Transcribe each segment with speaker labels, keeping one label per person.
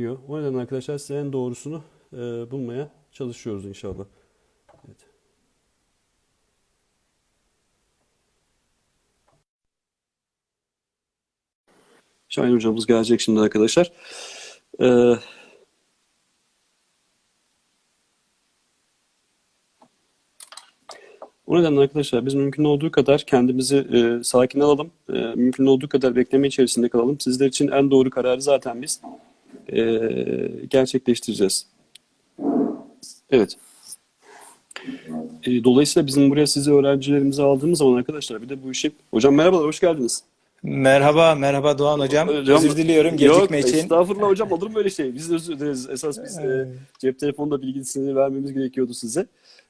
Speaker 1: diyor. O nedenle arkadaşlar size en doğrusunu e, bulmaya çalışıyoruz inşallah. Evet. Şahin hocamız gelecek şimdi arkadaşlar. Ee, o nedenle arkadaşlar biz mümkün olduğu kadar kendimizi e, sakin alalım. E, mümkün olduğu kadar bekleme içerisinde kalalım. Sizler için en doğru kararı zaten biz e, gerçekleştireceğiz. Evet. E, dolayısıyla bizim buraya sizi öğrencilerimizi aldığımız zaman arkadaşlar bir de bu işi... Hocam merhabalar, hoş geldiniz.
Speaker 2: Merhaba, merhaba Doğan hocam.
Speaker 1: Hocam-
Speaker 2: Özür diliyorum
Speaker 1: Yok,
Speaker 2: gecikme için.
Speaker 1: estağfurullah hocam olur mu öyle şey? Biz de özür dileriz. Esas biz e, cep telefonunda bilgisini vermemiz gerekiyordu size.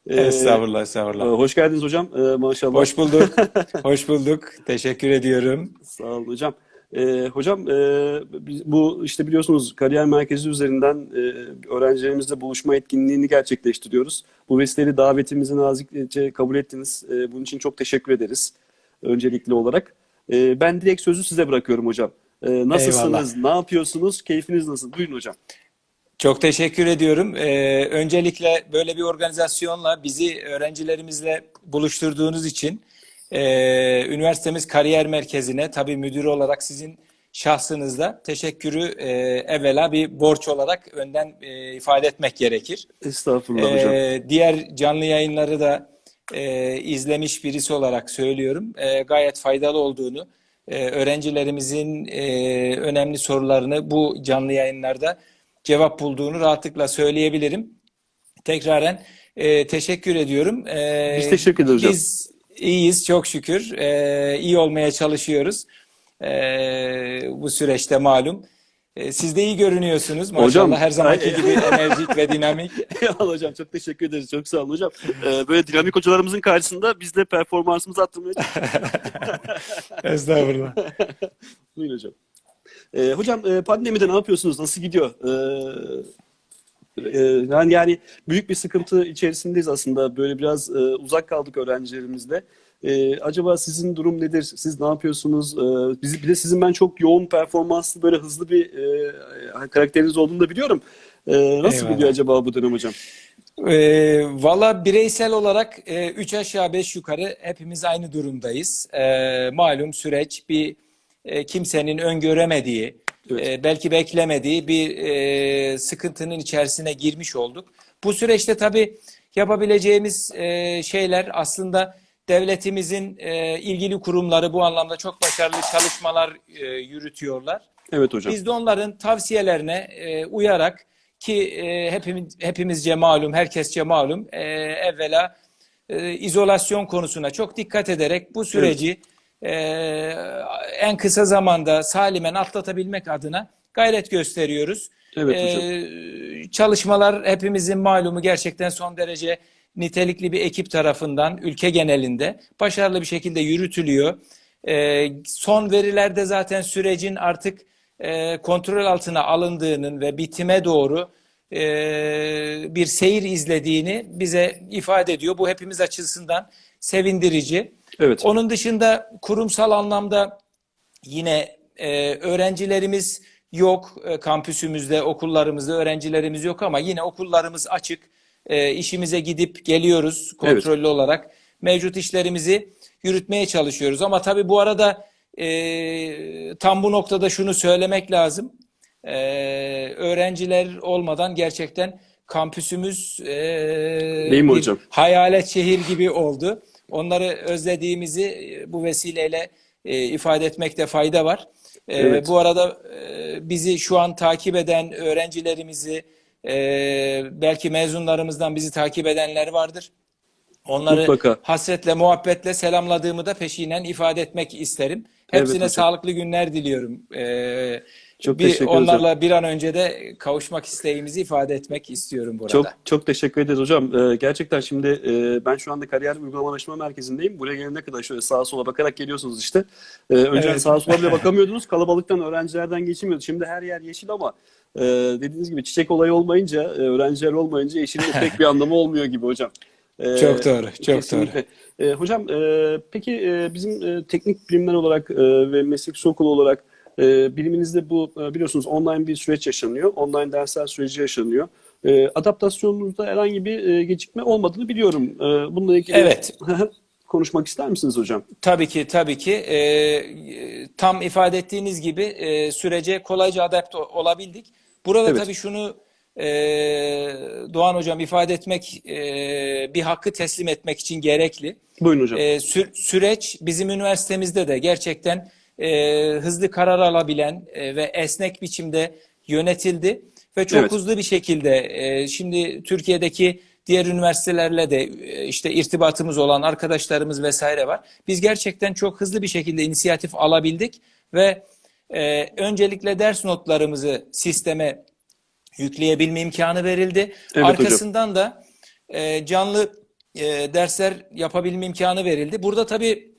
Speaker 1: E,
Speaker 2: Estağfurullah,
Speaker 1: e,
Speaker 2: estağfurullah.
Speaker 1: hoş geldiniz hocam. E, maşallah.
Speaker 2: Hoş bulduk. Hoş bulduk. Teşekkür ediyorum.
Speaker 1: Sağ olun hocam. E, hocam e, bu işte biliyorsunuz kariyer merkezi üzerinden e, öğrencilerimizle buluşma etkinliğini gerçekleştiriyoruz. Bu vesileyle davetimizi nazikçe kabul ettiniz. E, bunun için çok teşekkür ederiz öncelikli olarak. E, ben direkt sözü size bırakıyorum hocam. E, nasılsınız? Ne yapıyorsunuz? Keyfiniz nasıl? Buyurun hocam.
Speaker 2: Çok teşekkür ediyorum. Ee, öncelikle böyle bir organizasyonla bizi öğrencilerimizle buluşturduğunuz için e, üniversitemiz kariyer merkezine tabii müdür olarak sizin şahsınızda teşekkürü e, evvela bir borç olarak önden e, ifade etmek gerekir.
Speaker 1: Estağfurullah hocam.
Speaker 2: Ee, diğer canlı yayınları da e, izlemiş birisi olarak söylüyorum. E, gayet faydalı olduğunu, e, öğrencilerimizin e, önemli sorularını bu canlı yayınlarda cevap bulduğunu rahatlıkla söyleyebilirim. Tekraren e, teşekkür ediyorum. E,
Speaker 1: Biz teşekkür ederiz hocam.
Speaker 2: Biz iyiyiz çok şükür. E, iyi olmaya çalışıyoruz. E, bu süreçte malum. E, siz de iyi görünüyorsunuz. Maşallah
Speaker 1: Hocam,
Speaker 2: her zamanki gibi enerjik ve dinamik.
Speaker 1: Eyvallah hocam çok teşekkür ederiz. Çok sağ olun hocam. Ee, böyle dinamik hocalarımızın karşısında biz de performansımızı arttırmaya
Speaker 2: Estağfurullah.
Speaker 1: Buyurun hocam. Ee, hocam e, pandemide ne yapıyorsunuz? Nasıl gidiyor? Ee, yani yani büyük bir sıkıntı içerisindeyiz aslında. Böyle biraz e, uzak kaldık öğrencilerimizle. Ee, acaba sizin durum nedir? Siz ne yapıyorsunuz? Ee, bizi, bir de sizin ben çok yoğun performanslı böyle hızlı bir e, karakteriniz olduğunu da biliyorum. Ee, nasıl
Speaker 2: Eyvallah.
Speaker 1: gidiyor acaba bu dönem hocam?
Speaker 2: Ee, Valla bireysel olarak e, üç aşağı beş yukarı hepimiz aynı durumdayız. Ee, malum süreç bir e, kimsenin öngöremediği,
Speaker 1: Evet.
Speaker 2: e, belki beklemediği bir e, sıkıntının içerisine girmiş olduk. Bu süreçte tabii yapabileceğimiz e, şeyler aslında devletimizin e, ilgili kurumları bu anlamda çok başarılı çalışmalar e, yürütüyorlar.
Speaker 1: Evet hocam.
Speaker 2: Biz de onların tavsiyelerine e, uyarak ki e, hepimiz hepimizce malum, herkesçe malum, e, evvela e, izolasyon konusuna çok dikkat ederek bu süreci e, en kısa zamanda salimen atlatabilmek adına gayret gösteriyoruz.
Speaker 1: Evet
Speaker 2: E,
Speaker 1: hocam.
Speaker 2: çalışmalar hepimizin malumu gerçekten son derece nitelikli bir ekip tarafından ülke genelinde başarılı bir şekilde yürütülüyor. E, son verilerde zaten sürecin artık e, kontrol altına alındığının ve bitime doğru e, bir seyir izlediğini bize ifade ediyor. Bu hepimiz açısından sevindirici.
Speaker 1: Evet.
Speaker 2: Onun dışında kurumsal anlamda yine e, öğrencilerimiz yok e, kampüsümüzde, okullarımızda öğrencilerimiz yok ama yine okullarımız açık. E, işimize gidip geliyoruz kontrollü olarak. Mevcut işlerimizi yürütmeye çalışıyoruz. Ama tabii bu arada e, tam bu noktada şunu söylemek lazım. E, öğrenciler olmadan gerçekten kampüsümüz e,
Speaker 1: Değil mi hocam?
Speaker 2: hayalet şehir gibi oldu. Onları özlediğimizi e, bu vesileyle e, ifade etmekte fayda var. E,
Speaker 1: Evet.
Speaker 2: Bu arada e, bizi şu an takip eden öğrencilerimizi, e, belki mezunlarımızdan bizi takip edenler vardır. Onları
Speaker 1: Mutlaka.
Speaker 2: hasretle, muhabbetle selamladığımı da peşinen ifade etmek isterim.
Speaker 1: Evet
Speaker 2: Hepsine
Speaker 1: hocam.
Speaker 2: sağlıklı günler diliyorum. E,
Speaker 1: Çok
Speaker 2: bir
Speaker 1: teşekkür
Speaker 2: onlarla bir an önce de kavuşmak isteğimizi ifade etmek istiyorum burada.
Speaker 1: Çok çok teşekkür ederiz hocam. Ee, gerçekten şimdi e, ben şu anda kariyer uygulama araştırma merkezindeyim. Buraya gelene kadar şöyle sağa sola bakarak geliyorsunuz işte. Ee, önce
Speaker 2: Evet.
Speaker 1: sağa sola bile bakamıyordunuz. Kalabalıktan öğrencilerden geçemiyordu. Şimdi her yer yeşil ama e, dediğiniz gibi çiçek olayı olmayınca, e, öğrenciler olmayınca yeşilin pek bir anlamı olmuyor gibi hocam. Ee,
Speaker 2: Çok doğru, çok
Speaker 1: kesinlikle. Ee, hocam e, peki e, bizim e, teknik bilimler olarak e, ve meslek okulu olarak E, biliminizde bu e, biliyorsunuz online bir süreç yaşanıyor. Online dersler süreci yaşanıyor. E, adaptasyonunuzda herhangi bir e, gecikme olmadığını biliyorum. E, bununla ilgili
Speaker 2: Evet.
Speaker 1: konuşmak ister misiniz hocam?
Speaker 2: Tabii ki, tabii ki. Ee, tam ifade ettiğiniz gibi e, sürece kolayca adapte olabildik. Burada
Speaker 1: Evet.
Speaker 2: tabii şunu e, Doğan Hocam ifade etmek, e, bir hakkı teslim etmek için gerekli.
Speaker 1: Buyurun hocam.
Speaker 2: E, sü- süreç bizim üniversitemizde de gerçekten e, hızlı karar alabilen e, ve esnek biçimde yönetildi ve çok
Speaker 1: Evet.
Speaker 2: hızlı bir şekilde e, şimdi Türkiye'deki diğer üniversitelerle de e, işte irtibatımız olan arkadaşlarımız vesaire var. Biz gerçekten çok hızlı bir şekilde inisiyatif alabildik ve e, öncelikle ders notlarımızı sisteme yükleyebilme imkanı verildi.
Speaker 1: Evet hocam.
Speaker 2: Arkasından da e, canlı e, dersler yapabilme imkanı verildi. Burada tabii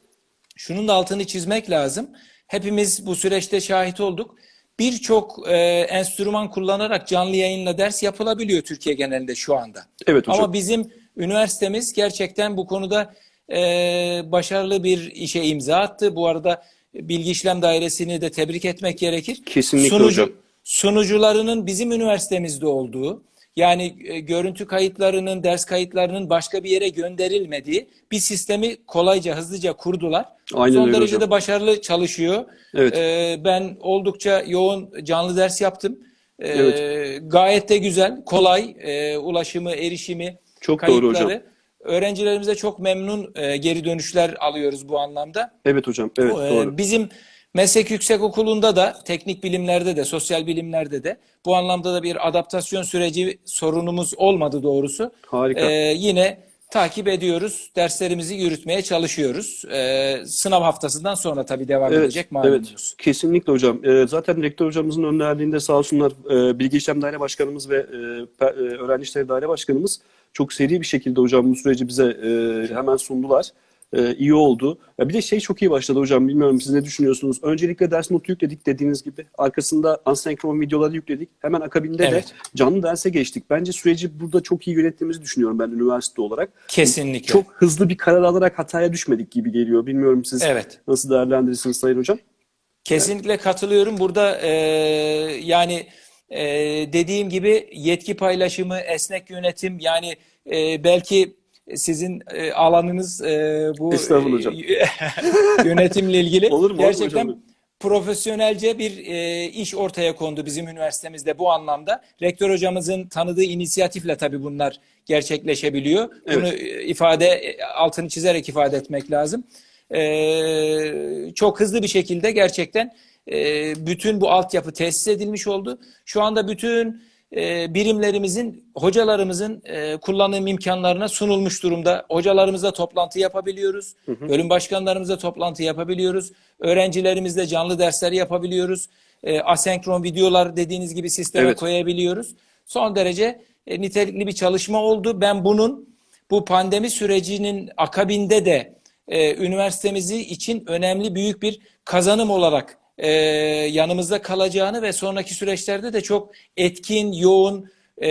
Speaker 2: şunun da altını çizmek lazım. Hepimiz bu süreçte şahit olduk. Birçok e, enstrüman kullanarak canlı yayınla ders yapılabiliyor Türkiye genelinde şu anda.
Speaker 1: Evet hocam.
Speaker 2: Ama bizim üniversitemiz gerçekten bu konuda e, başarılı bir işe imza attı. Bu arada Bilgi İşlem Dairesi'ni de tebrik etmek gerekir.
Speaker 1: Kesinlikle hocam.
Speaker 2: Sunucularının bizim üniversitemizde olduğu, yani e, görüntü kayıtlarının, ders kayıtlarının başka bir yere gönderilmediği bir sistemi kolayca, hızlıca kurdular.
Speaker 1: Aynen
Speaker 2: Son
Speaker 1: öyle
Speaker 2: derece
Speaker 1: hocam.
Speaker 2: de başarılı çalışıyor.
Speaker 1: Evet.
Speaker 2: Ee, ben oldukça yoğun canlı ders yaptım. Ee,
Speaker 1: Evet.
Speaker 2: Gayet de güzel, kolay e, ulaşımı, erişimi,
Speaker 1: Çok doğru
Speaker 2: kayıtları.
Speaker 1: hocam.
Speaker 2: Öğrencilerimize çok memnun e, geri dönüşler alıyoruz bu anlamda.
Speaker 1: Evet hocam. Evet
Speaker 2: Ee,
Speaker 1: doğru.
Speaker 2: Bizim meslek yüksekokulu'nda da, teknik bilimlerde de, sosyal bilimlerde de bu anlamda da bir adaptasyon süreci sorunumuz olmadı doğrusu.
Speaker 1: Harika.
Speaker 2: Ee, yine takip ediyoruz, derslerimizi yürütmeye çalışıyoruz. Ee, sınav haftasından sonra tabii devam edecek
Speaker 1: Evet,
Speaker 2: malumunuz.
Speaker 1: kesinlikle hocam. Ee, zaten rektör hocamızın önderliğinde sağ olsunlar e, Bilgi İşlem Daire Başkanımız ve e, e, Öğrenci İşleri Daire Başkanımız çok seri bir şekilde hocam bu süreci bize e, hemen sundular. E, iyi oldu. Ya bir de şey çok iyi başladı hocam. Bilmiyorum siz ne düşünüyorsunuz? Öncelikle ders notu yükledik dediğiniz gibi. Arkasında asenkron videoları yükledik. Hemen akabinde
Speaker 2: Evet.
Speaker 1: de canlı derse geçtik. Bence süreci burada çok iyi yönettiğimizi düşünüyorum ben üniversite olarak.
Speaker 2: Kesinlikle.
Speaker 1: Çok hızlı bir karar alarak hataya düşmedik gibi geliyor. Bilmiyorum siz
Speaker 2: Evet.
Speaker 1: nasıl değerlendirirsiniz Sayın Hocam?
Speaker 2: Kesinlikle katılıyorum. Burada e, yani e, dediğim gibi yetki paylaşımı, esnek yönetim yani e, belki sizin e, alanınız e, bu e, yönetimle ilgili
Speaker 1: Olur mu? Olur mu
Speaker 2: gerçekten profesyonelce bir e, iş ortaya kondu bizim üniversitemizde bu anlamda. Rektör hocamızın tanıdığı inisiyatifle tabii bunlar gerçekleşebiliyor. Bunu e, ifade e, altını çizerek ifade etmek lazım. E, çok hızlı bir şekilde gerçekten e, bütün bu altyapı tesis edilmiş oldu. Şu anda bütün e, birimlerimizin, hocalarımızın e, kullanım imkanlarına sunulmuş durumda. Hocalarımızla toplantı yapabiliyoruz. Bölüm başkanlarımızla toplantı yapabiliyoruz. Öğrencilerimizle canlı dersler yapabiliyoruz. E, asenkron videolar dediğiniz gibi sisteme
Speaker 1: Evet.
Speaker 2: koyabiliyoruz. Son derece e, nitelikli bir çalışma oldu. Ben bunun bu pandemi sürecinin akabinde de e, üniversitemizi için önemli büyük bir kazanım olarak e, yanımızda kalacağını ve sonraki süreçlerde de çok etkin, yoğun e,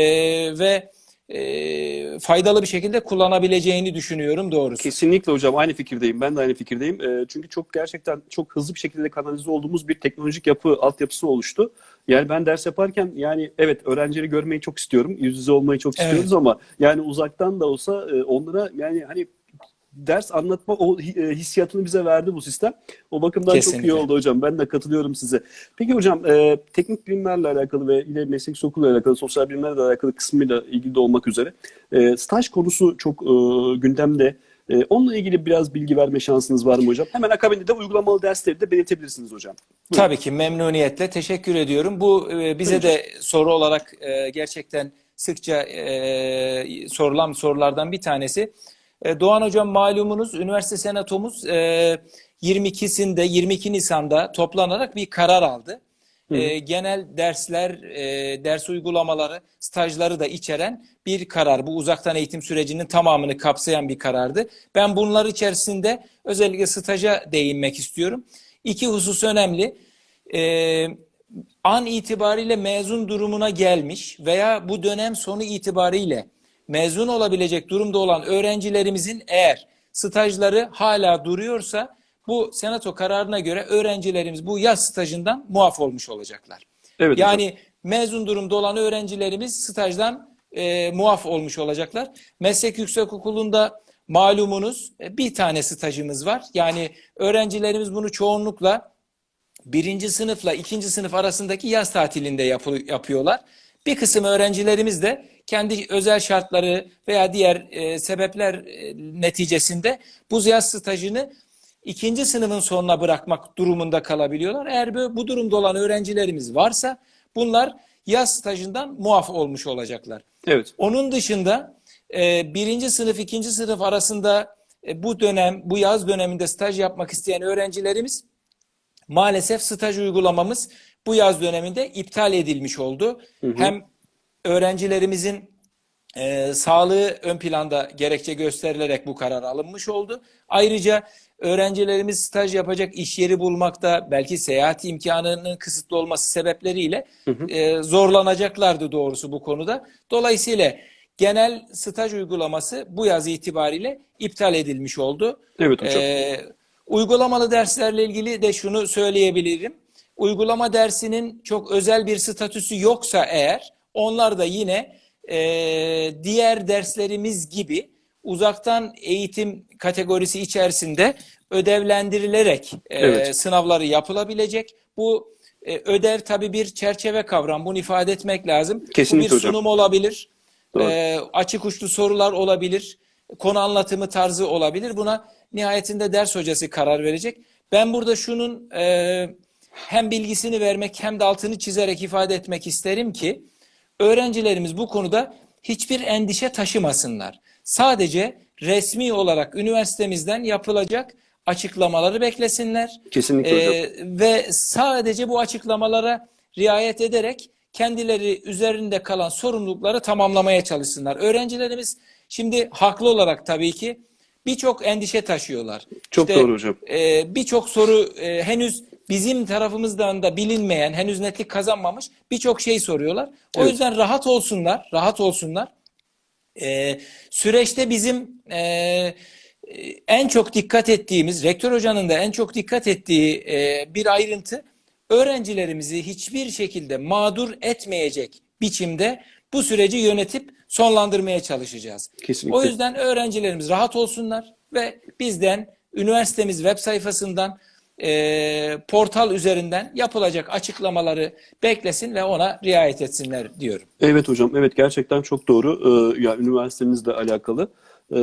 Speaker 2: ve e, faydalı bir şekilde kullanabileceğini düşünüyorum doğrusu.
Speaker 1: Kesinlikle hocam aynı fikirdeyim. Ben de aynı fikirdeyim. E, çünkü çok gerçekten çok hızlı bir şekilde kanalize olduğumuz bir teknolojik yapı, altyapısı oluştu. Yani ben ders yaparken yani evet öğrencileri görmeyi çok istiyorum. Yüz yüze olmayı çok
Speaker 2: Evet.
Speaker 1: istiyoruz ama yani uzaktan da olsa e, onlara yani hani ders anlatma o e, hissiyatını bize verdi bu sistem. O bakımdan çok iyi
Speaker 2: Kesinlikle.
Speaker 1: oldu hocam. Ben de katılıyorum size. Peki hocam e, teknik bilimlerle alakalı ve yine meslek okuluyla alakalı, sosyal bilimlerle alakalı kısmıyla ilgili de olmak üzere e, staj konusu çok e, gündemde. E, onunla ilgili biraz bilgi verme şansınız var mı hocam? Hemen akabinde de uygulamalı dersleri de belirtebilirsiniz hocam. Buyurun.
Speaker 2: Tabii ki memnuniyetle teşekkür ediyorum. Bu e, bize de soru olarak e, gerçekten sıkça e, sorulan sorulardan bir tanesi. E, Doğan Hocam malumunuz üniversite senatomuz e, 22'sinde 22 Nisan'da toplanarak bir karar aldı. E, genel dersler, e, ders uygulamaları, stajları da içeren bir karar. Bu uzaktan eğitim sürecinin tamamını kapsayan bir karardı. Ben bunlar içerisinde özellikle staja değinmek istiyorum. İki husus önemli. E, an itibariyle mezun durumuna gelmiş veya bu dönem sonu itibariyle mezun olabilecek durumda olan öğrencilerimizin eğer stajları hala duruyorsa bu senato kararına göre öğrencilerimiz bu yaz stajından muaf olmuş olacaklar.
Speaker 1: Evet hocam.
Speaker 2: Yani mezun durumda olan öğrencilerimiz stajdan e, muaf olmuş olacaklar. Meslek Yüksekokulu'nda malumunuz e, bir tane stajımız var. Yani öğrencilerimiz bunu çoğunlukla birinci sınıfla ikinci sınıf arasındaki yaz tatilinde yapı- yapıyorlar. Bir kısım öğrencilerimiz de kendi özel şartları veya diğer e, sebepler e, neticesinde bu yaz stajını ikinci sınıfın sonuna bırakmak durumunda kalabiliyorlar. Eğer bu, bu durumda olan öğrencilerimiz varsa bunlar yaz stajından muaf olmuş olacaklar.
Speaker 1: Evet.
Speaker 2: Onun dışında e, birinci sınıf, ikinci sınıf arasında e, bu dönem, bu yaz döneminde staj yapmak isteyen öğrencilerimiz maalesef staj uygulamamız bu yaz döneminde iptal edilmiş oldu. Hem öğrencilerimizin e, sağlığı ön planda gerekçe gösterilerek bu karar alınmış oldu. Ayrıca öğrencilerimiz staj yapacak iş yeri bulmakta belki seyahat imkanının kısıtlı olması sebepleriyle e, zorlanacaklardı doğrusu bu konuda. Dolayısıyla genel staj uygulaması bu yaz itibariyle iptal edilmiş oldu.
Speaker 1: Evet hocam.
Speaker 2: Ee, uygulamalı derslerle ilgili de şunu söyleyebilirim. Uygulama dersinin çok özel bir statüsü yoksa eğer onlar da yine e, diğer derslerimiz gibi uzaktan eğitim kategorisi içerisinde ödevlendirilerek e,
Speaker 1: Evet.
Speaker 2: sınavları yapılabilecek. Bu e, ödev tabii bir çerçeve kavram. Bunu ifade etmek lazım.
Speaker 1: Kesinlikle
Speaker 2: Bu bir
Speaker 1: hocam.
Speaker 2: sunum olabilir.
Speaker 1: Doğru.
Speaker 2: e, açık uçlu sorular olabilir. Konu anlatımı tarzı olabilir. Buna nihayetinde ders hocası karar verecek. Ben burada şunun e, hem bilgisini vermek hem de altını çizerek ifade etmek isterim ki öğrencilerimiz bu konuda hiçbir endişe taşımasınlar. Sadece resmi olarak üniversitemizden yapılacak açıklamaları beklesinler.
Speaker 1: Kesinlikle hocam.
Speaker 2: Ee, ve sadece bu açıklamalara riayet ederek kendileri üzerinde kalan sorumlulukları tamamlamaya çalışsınlar. Öğrencilerimiz şimdi haklı olarak tabii ki birçok endişe taşıyorlar.
Speaker 1: Çok
Speaker 2: İşte,
Speaker 1: doğru hocam.
Speaker 2: e, birçok soru e, henüz bizim tarafımızdan da bilinmeyen, henüz netlik kazanmamış birçok şey soruyorlar. O
Speaker 1: Evet.
Speaker 2: yüzden rahat olsunlar, rahat olsunlar. Ee, süreçte bizim e, e, en çok dikkat ettiğimiz, rektör hocanın da en çok dikkat ettiği e, bir ayrıntı öğrencilerimizi hiçbir şekilde mağdur etmeyecek biçimde bu süreci yönetip sonlandırmaya çalışacağız.
Speaker 1: Kesinlikle.
Speaker 2: O yüzden öğrencilerimiz rahat olsunlar ve bizden üniversitemiz web sayfasından e, portal üzerinden yapılacak açıklamaları beklesin ve ona riayet etsinler diyorum.
Speaker 1: Evet hocam, evet gerçekten çok doğru. Ee, ya üniversitemizle alakalı. Ee,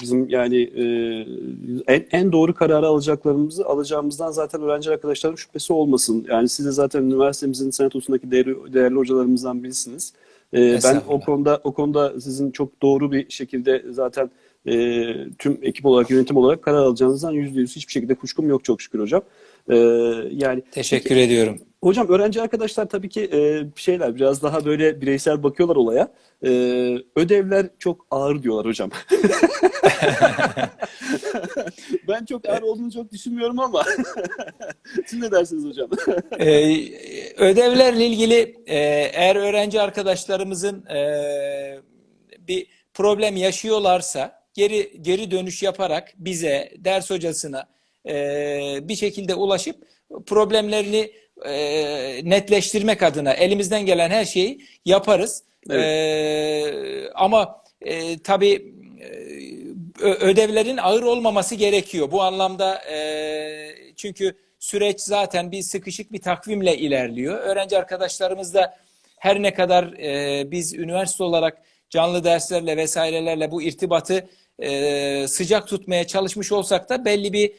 Speaker 1: bizim yani e, en, en doğru kararı alacaklarımızı alacağımızdan zaten öğrenci arkadaşlarım şüphesi olmasın. Yani siz de zaten üniversitemizin senatosundaki değerli, değerli hocalarımızdan birisiniz. Ee, ben o konuda o konuda sizin çok doğru bir şekilde zaten e, tüm ekip olarak yönetim olarak karar alacağınızdan yüzde yüz hiçbir şekilde kuşkum yok çok şükür hocam. Ee, yani
Speaker 2: Teşekkür ediyorum.
Speaker 1: Hocam öğrenci arkadaşlar tabii ki e, şeyler biraz daha böyle bireysel bakıyorlar olaya. E, ödevler çok ağır diyorlar hocam. ben çok ağır olduğunu çok düşünmüyorum ama siz ne dersiniz hocam?
Speaker 2: Ee, ödevlerle ilgili e, eğer öğrenci arkadaşlarımızın e, bir problem yaşıyorlarsa geri geri dönüş yaparak bize ders hocasına e, bir şekilde ulaşıp problemlerini e, netleştirmek adına elimizden gelen her şeyi yaparız.
Speaker 1: Evet.
Speaker 2: E, ama e, tabii e, ödevlerin ağır olmaması gerekiyor. Bu anlamda e, çünkü süreç zaten bir sıkışık bir takvimle ilerliyor. Öğrenci arkadaşlarımız da her ne kadar e, biz üniversite olarak canlı derslerle vesairelerle bu irtibatı e, sıcak tutmaya çalışmış olsak da belli bir e,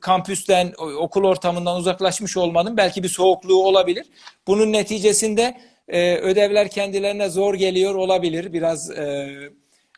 Speaker 2: kampüsten, okul ortamından uzaklaşmış olmanın belki bir soğukluğu olabilir. Bunun neticesinde e, ödevler kendilerine zor geliyor olabilir. Biraz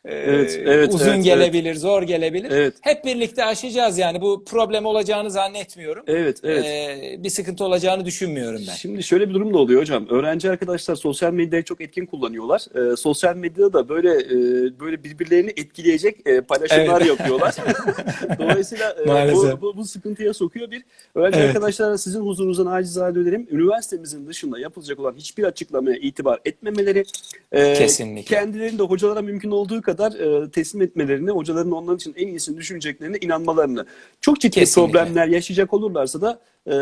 Speaker 1: Evet, evet,
Speaker 2: uzun
Speaker 1: evet,
Speaker 2: gelebilir, zor gelebilir.
Speaker 1: Evet.
Speaker 2: Hep birlikte aşacağız yani. Bu problem olacağını zannetmiyorum.
Speaker 1: Evet, evet.
Speaker 2: E, bir sıkıntı olacağını düşünmüyorum ben.
Speaker 1: Şimdi şöyle bir durum da oluyor hocam. Öğrenci arkadaşlar sosyal medyayı çok etkin kullanıyorlar. Ee, sosyal medyada da böyle e, böyle birbirlerini etkileyecek e, paylaşımlar
Speaker 2: Evet.
Speaker 1: yapıyorlar. Dolayısıyla e, bu, bu, bu sıkıntıya sokuyor bir. Öğrenci
Speaker 2: Evet.
Speaker 1: arkadaşlara sizin huzurunuzdan acizane önerim. Üniversitemizin dışında yapılacak olan hiçbir açıklamaya itibar etmemeleri. e,
Speaker 2: Kesinlikle.
Speaker 1: Kendilerini de hocalara mümkün olduğu kadar kadar e, teslim etmelerini, hocaların onların için en iyisini düşüneceklerine inanmalarını. Çok ciddi
Speaker 2: Kesinlikle.
Speaker 1: problemler yaşayacak olurlarsa da e,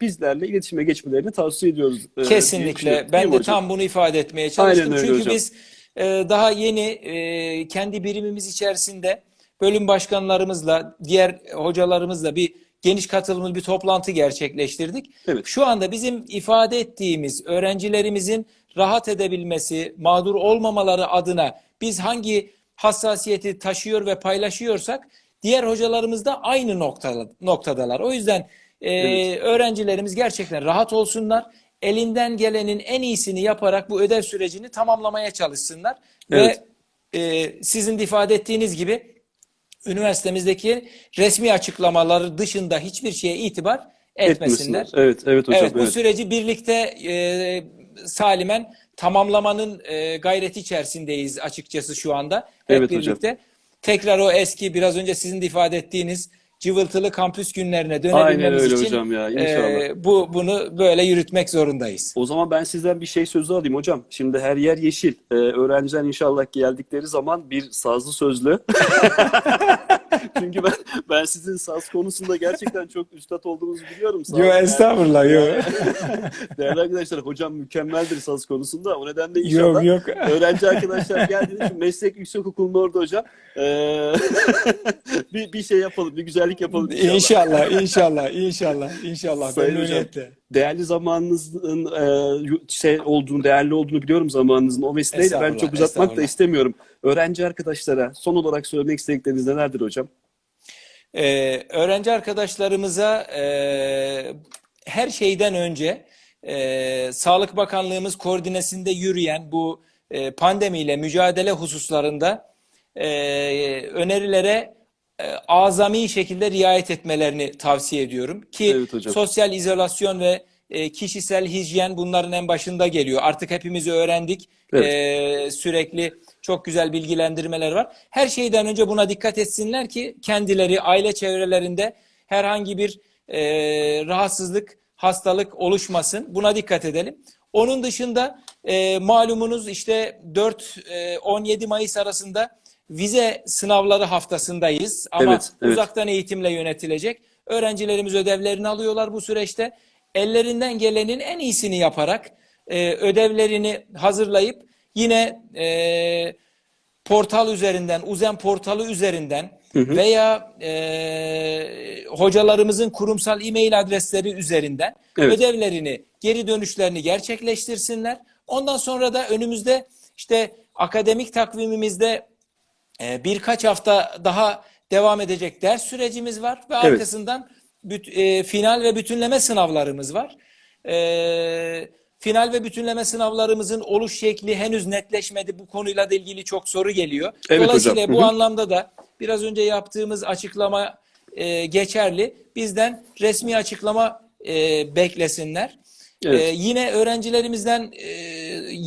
Speaker 1: bizlerle iletişime geçmelerini tavsiye ediyoruz. e,
Speaker 2: Kesinlikle. Ben de
Speaker 1: hocam?
Speaker 2: tam bunu ifade etmeye çalıştım.
Speaker 1: Aynen öyle
Speaker 2: Çünkü
Speaker 1: hocam.
Speaker 2: biz e, daha yeni e, kendi birimimiz içerisinde bölüm başkanlarımızla, diğer hocalarımızla bir geniş katılımlı bir toplantı gerçekleştirdik.
Speaker 1: Evet.
Speaker 2: Şu anda bizim ifade ettiğimiz öğrencilerimizin rahat edebilmesi, mağdur olmamaları adına biz hangi hassasiyeti taşıyor ve paylaşıyorsak diğer hocalarımız da aynı noktada, noktadalar. O yüzden e,
Speaker 1: Evet.
Speaker 2: öğrencilerimiz gerçekten rahat olsunlar. Elinden gelenin en iyisini yaparak bu ödev sürecini tamamlamaya çalışsınlar.
Speaker 1: Evet.
Speaker 2: Ve e, sizin de ifade ettiğiniz gibi üniversitemizdeki resmi açıklamaları dışında hiçbir şeye itibar etmesinler.
Speaker 1: Evet, evet hocam.
Speaker 2: Evet, bu
Speaker 1: evet.
Speaker 2: süreci birlikte e, salimen tamamlamanın e, gayreti içerisindeyiz açıkçası şu anda.
Speaker 1: Evet hocam.
Speaker 2: birlikte. Tekrar o eski biraz önce sizin de ifade ettiğiniz cıvıltılı kampüs günlerine
Speaker 1: Aynen
Speaker 2: dönebilmemiz
Speaker 1: öyle
Speaker 2: için
Speaker 1: hocam ya, inşallah.
Speaker 2: e, bu bunu böyle yürütmek zorundayız.
Speaker 1: O zaman ben sizden bir şey sözü alayım hocam. Şimdi her yer yeşil. Ee, öğrenciler inşallah geldikleri zaman bir sazlı sözlü. Çünkü ben ben sizin saz konusunda gerçekten çok üstat olduğunuzu biliyorum. Olun. Yani-
Speaker 2: estağfurullah
Speaker 1: Değerli arkadaşlar hocam mükemmeldir saz konusunda. O nedenle inşallah
Speaker 2: yok.
Speaker 1: öğrenci arkadaşlar geldiğinde şu meslek yüksek okulunda orada hocam ee, bir, bir şey yapalım, bir güzellik yapalım inşallah.
Speaker 2: İnşallah, inşallah, inşallah, inşallah.
Speaker 1: Sayın hocam. Değerli zamanınızın e, şey olduğunu, değerli olduğunu biliyorum zamanınızın. O vesileyle ben çok uzatmak da istemiyorum. Öğrenci arkadaşlara son olarak söylemek istedikleriniz nelerdir hocam?
Speaker 2: Ee, öğrenci arkadaşlarımıza e, her şeyden önce e, Sağlık Bakanlığımız koordinesinde yürüyen bu e, pandemiyle mücadele hususlarında e, önerilere azami şekilde riayet etmelerini tavsiye ediyorum. Ki
Speaker 1: Evet hocam.
Speaker 2: sosyal izolasyon ve e, kişisel hijyen bunların en başında geliyor. Artık hepimiz öğrendik.
Speaker 1: Evet.
Speaker 2: E, sürekli çok güzel bilgilendirmeler var. Her şeyden önce buna dikkat etsinler ki kendileri aile çevrelerinde herhangi bir e, rahatsızlık, hastalık oluşmasın. Buna dikkat edelim. Onun dışında e, malumunuz işte 4-17 Mayıs arasında vize sınavları haftasındayız. Ama
Speaker 1: Evet, evet.
Speaker 2: uzaktan eğitimle yönetilecek. Öğrencilerimiz ödevlerini alıyorlar bu süreçte. Ellerinden gelenin en iyisini yaparak e, ödevlerini hazırlayıp yine e, portal üzerinden, Uzen portalı üzerinden veya e, hocalarımızın kurumsal e-mail adresleri üzerinden
Speaker 1: Evet.
Speaker 2: ödevlerini, geri dönüşlerini gerçekleştirsinler. Ondan sonra da önümüzde işte akademik takvimimizde e, birkaç hafta daha devam edecek ders sürecimiz var ve
Speaker 1: Evet.
Speaker 2: arkasından büt- e, final ve bütünleme sınavlarımız var. E, final ve bütünleme sınavlarımızın oluş şekli henüz netleşmedi. Bu konuyla da ilgili çok soru geliyor.
Speaker 1: Evet
Speaker 2: Dolayısıyla
Speaker 1: hocam.
Speaker 2: bu
Speaker 1: Hı hı.
Speaker 2: anlamda da biraz önce yaptığımız açıklama e, geçerli. Bizden resmi açıklama e, beklesinler.
Speaker 1: Evet.
Speaker 2: E, yine öğrencilerimizden e,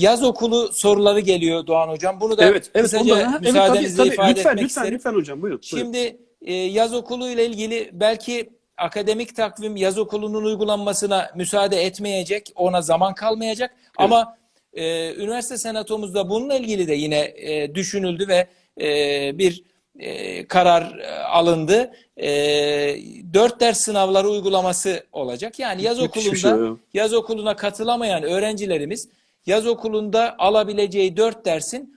Speaker 2: yaz okulu soruları geliyor Doğan Hocam. Bunu da
Speaker 1: Evet, evet.
Speaker 2: kısaca
Speaker 1: ondan- ha, evet,
Speaker 2: müsaadenizle
Speaker 1: tabii, tabii.
Speaker 2: ifade
Speaker 1: lütfen,
Speaker 2: etmek
Speaker 1: lütfen,
Speaker 2: isterim.
Speaker 1: lütfen hocam buyurun. buyurun.
Speaker 2: Şimdi e, yaz okulu ile ilgili belki akademik takvim yaz okulunun uygulanmasına müsaade etmeyecek, ona zaman kalmayacak. Ama e, üniversite senatomuzda bununla ilgili de yine e, düşünüldü ve e, bir e, karar e, alındı. E, dört ders sınavları uygulaması olacak. Yani yaz
Speaker 1: Müthiş
Speaker 2: okulunda
Speaker 1: şey ya.
Speaker 2: yaz okuluna katılamayan öğrencilerimiz yaz okulunda alabileceği dört dersin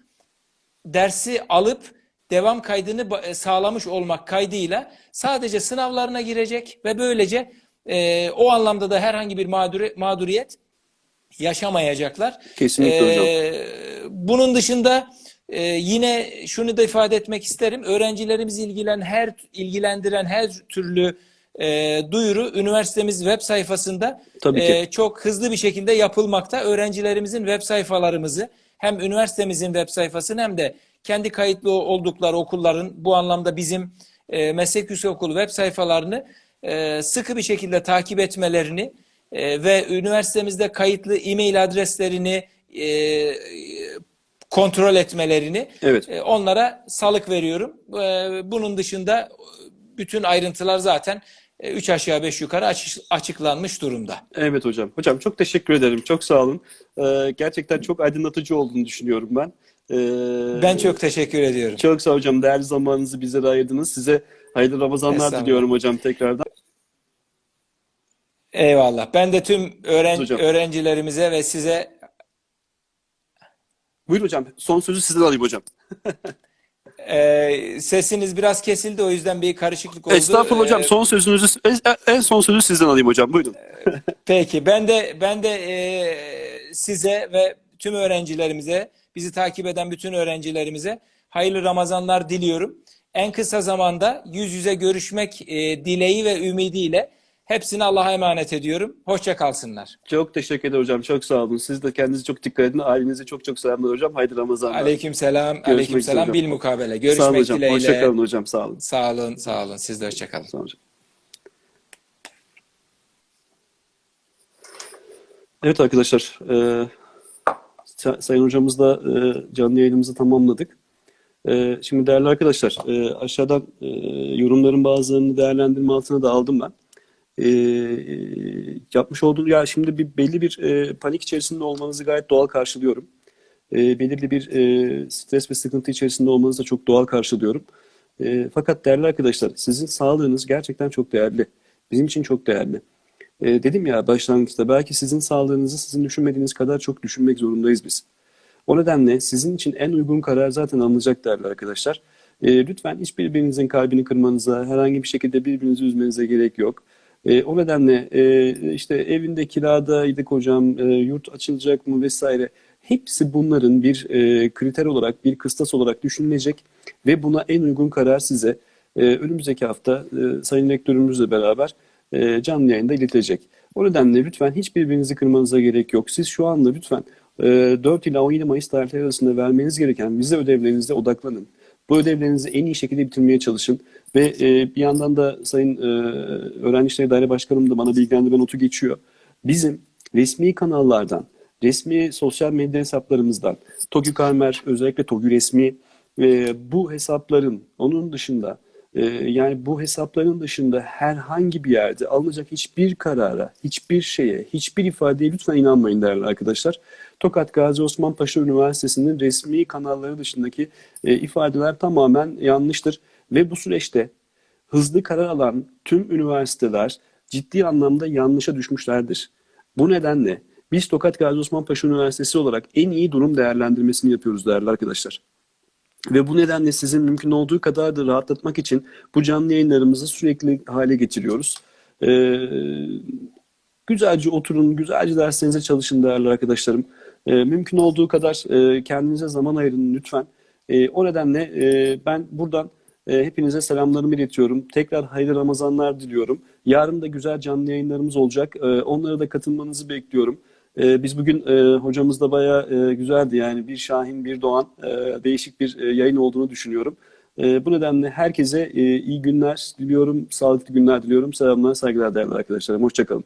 Speaker 2: dersi alıp devam kaydını e, sağlamış olmak kaydıyla sadece sınavlarına girecek ve böylece e, o anlamda da herhangi bir mağduri, mağduriyet yaşamayacaklar.
Speaker 1: Kesinlikle
Speaker 2: E,
Speaker 1: hocam.
Speaker 2: Bunun dışında e, yine şunu da ifade etmek isterim. Öğrencilerimizi ilgilen her ilgilendiren her türlü e, duyuru üniversitemiz web sayfasında
Speaker 1: Tabii ki.
Speaker 2: e, çok hızlı bir şekilde yapılmakta. Öğrencilerimizin web sayfalarımızı hem üniversitemizin web sayfasını hem de kendi kayıtlı oldukları okulların bu anlamda bizim e, meslek yüksekokulu web sayfalarını e, sıkı bir şekilde takip etmelerini e, ve üniversitemizde kayıtlı e-mail adreslerini e, kontrol etmelerini
Speaker 1: Evet.
Speaker 2: e, onlara salık veriyorum. E, bunun dışında bütün ayrıntılar zaten e, üç aşağı beş yukarı açı- açıklanmış durumda.
Speaker 1: Evet hocam. Hocam çok teşekkür ederim. Çok sağ olun. Ee, gerçekten çok aydınlatıcı olduğunu düşünüyorum ben. Ee,
Speaker 2: Ben çok teşekkür ediyorum.
Speaker 1: çok sağ hocam. Değerli zamanınızı bizlere ayırdınız. Size hayırlı Ramazanlar diliyorum hocam tekrardan.
Speaker 2: Eyvallah. Ben de tüm öğren
Speaker 1: Hocam.
Speaker 2: öğrencilerimize ve size
Speaker 1: Buyurun hocam. Son sözü sizden alayım hocam.
Speaker 2: e, sesiniz biraz kesildi o yüzden bir karışıklık oldu.
Speaker 1: Estağfurullah hocam.
Speaker 2: E,
Speaker 1: Son sözünüzü en- en son sözü sizden alayım hocam. Buyurun.
Speaker 2: Peki ben de ben de e, size ve tüm öğrencilerimize, bizi takip eden bütün öğrencilerimize hayırlı Ramazanlar diliyorum. En kısa zamanda yüz yüze görüşmek e, dileği ve ümidiyle hepsini Allah'a emanet ediyorum. Hoşça kalsınlar.
Speaker 1: Çok teşekkür ederim hocam. Çok sağ olun. Siz de kendinize çok dikkat edin. Ailenize çok çok selamlar hocam. Hayırlı Ramazanlar.
Speaker 2: Aleykümselam,
Speaker 1: üzere
Speaker 2: aleykümselam
Speaker 1: hocam.
Speaker 2: bil mukabele.
Speaker 1: Sağ olun
Speaker 2: Görüşmek
Speaker 1: hocam.
Speaker 2: dileğiyle.
Speaker 1: Hoşçakalın hocam. Sağ olun.
Speaker 2: Sağ olun, sağ olun. Siz de hoşça kalın.
Speaker 1: Sağ olun hocam. Evet arkadaşlar, e, Sa- Sayın Hocamızla e, canlı yayınımızı tamamladık. E, şimdi değerli arkadaşlar, e, aşağıdan e, yorumların bazılarını değerlendirme altına da aldım ben. E, yapmış olduğum, ya şimdi bir belli bir e, panik içerisinde olmanızı gayet doğal karşılıyorum. E, belirli bir e, stres ve sıkıntı içerisinde olmanızı da çok doğal karşılıyorum. E, fakat değerli arkadaşlar, sizin sağlığınız gerçekten çok değerli. Bizim için çok değerli. E, dedim ya başlangıçta belki sizin sağlığınızı sizin düşünmediğiniz kadar çok düşünmek zorundayız biz. O nedenle sizin için en uygun karar zaten alınacak değerli arkadaşlar. E, lütfen hiçbirbirinizin kalbini kırmanıza, herhangi bir şekilde birbirinizi üzmenize gerek yok. E, o nedenle e, işte evinde kiradaydık hocam, e, yurt açılacak mı vesaire. Hepsi bunların bir e, kriter olarak, bir kıstas olarak düşünülecek ve buna en uygun karar size e, önümüzdeki hafta e, Sayın Rektörümüzle beraber e, canlı yayında iletilecek. O nedenle lütfen hiçbirbirinizi kırmanıza gerek yok. Siz şu anda lütfen e, 4 ila 17 Mayıs tarihleri arasında vermeniz gereken vize ödevlerinize odaklanın. Bu ödevlerinizi en iyi şekilde bitirmeye çalışın. Ve e, bir yandan da Sayın e, Öğrenci Daire Başkanım da bana bilgilendirme notu geçiyor. Bizim resmi kanallardan, resmi sosyal medya hesaplarımızdan, TOGÜ Karmer, özellikle TOGÜ resmi e, bu hesapların onun dışında e, yani bu hesapların dışında herhangi bir yerde alınacak hiçbir karara, hiçbir şeye, hiçbir ifadeye lütfen inanmayın değerli arkadaşlar. Tokat Gazi Osman Paşa Üniversitesi'nin resmi kanalları dışındaki e, ifadeler tamamen yanlıştır. Ve bu süreçte hızlı karar alan tüm üniversiteler ciddi anlamda yanlışa düşmüşlerdir. Bu nedenle biz Tokat Gazi Osman Paşa Üniversitesi olarak en iyi durum değerlendirmesini yapıyoruz değerli arkadaşlar. Ve bu nedenle sizin mümkün olduğu kadar da rahatlatmak için bu canlı yayınlarımızı sürekli hale getiriyoruz. Ee, güzelce oturun, güzelce derslerinize çalışın değerli arkadaşlarım. Ee, mümkün olduğu kadar e, kendinize zaman ayırın lütfen. Ee, o nedenle e, ben buradan e, hepinize selamlarımı iletiyorum. Tekrar hayırlı Ramazanlar diliyorum. Yarın da güzel canlı yayınlarımız olacak. Ee, onlara da katılmanızı bekliyorum. Ee, biz bugün e, hocamız da bayağı e, güzeldi yani bir Şahin bir Doğan e, değişik bir yayın olduğunu düşünüyorum. Bu nedenle herkese iyi günler diliyorum, sağlıklı günler diliyorum. Selamlar, saygılar değerli arkadaşlarım. Hoşçakalın.